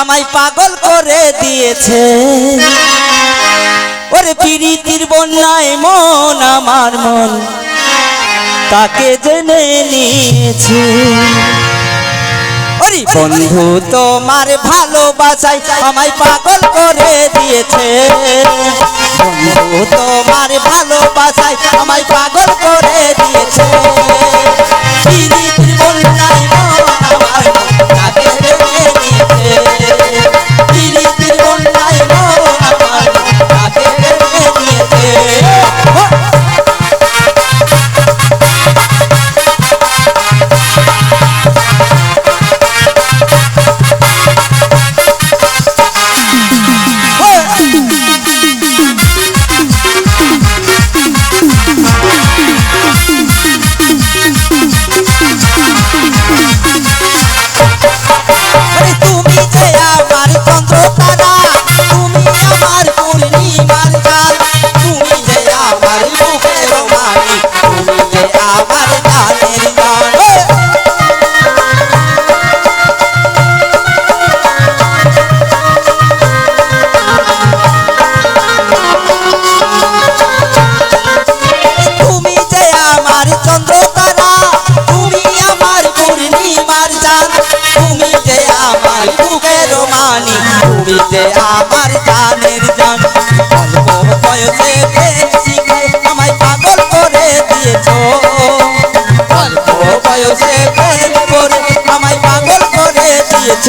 আমায় পাগল করে দিয়েছে। ওরে প্রীতির বন্যায় মন আমার মন, তাকে জেনে নিয়েছে। ওরে বন্ধু তোমার ভালোবাসাই আমায় পাগল করে দিয়েছে। বন্ধু তোমার ভালোবাসাই আমায় পাগল তুমিতে আমার জানের জান আমায় পাগল করে দিয়েছ। আমায় পাগল করে দিয়েছ।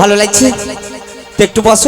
ভালো লাগছে? তো একটু বসো।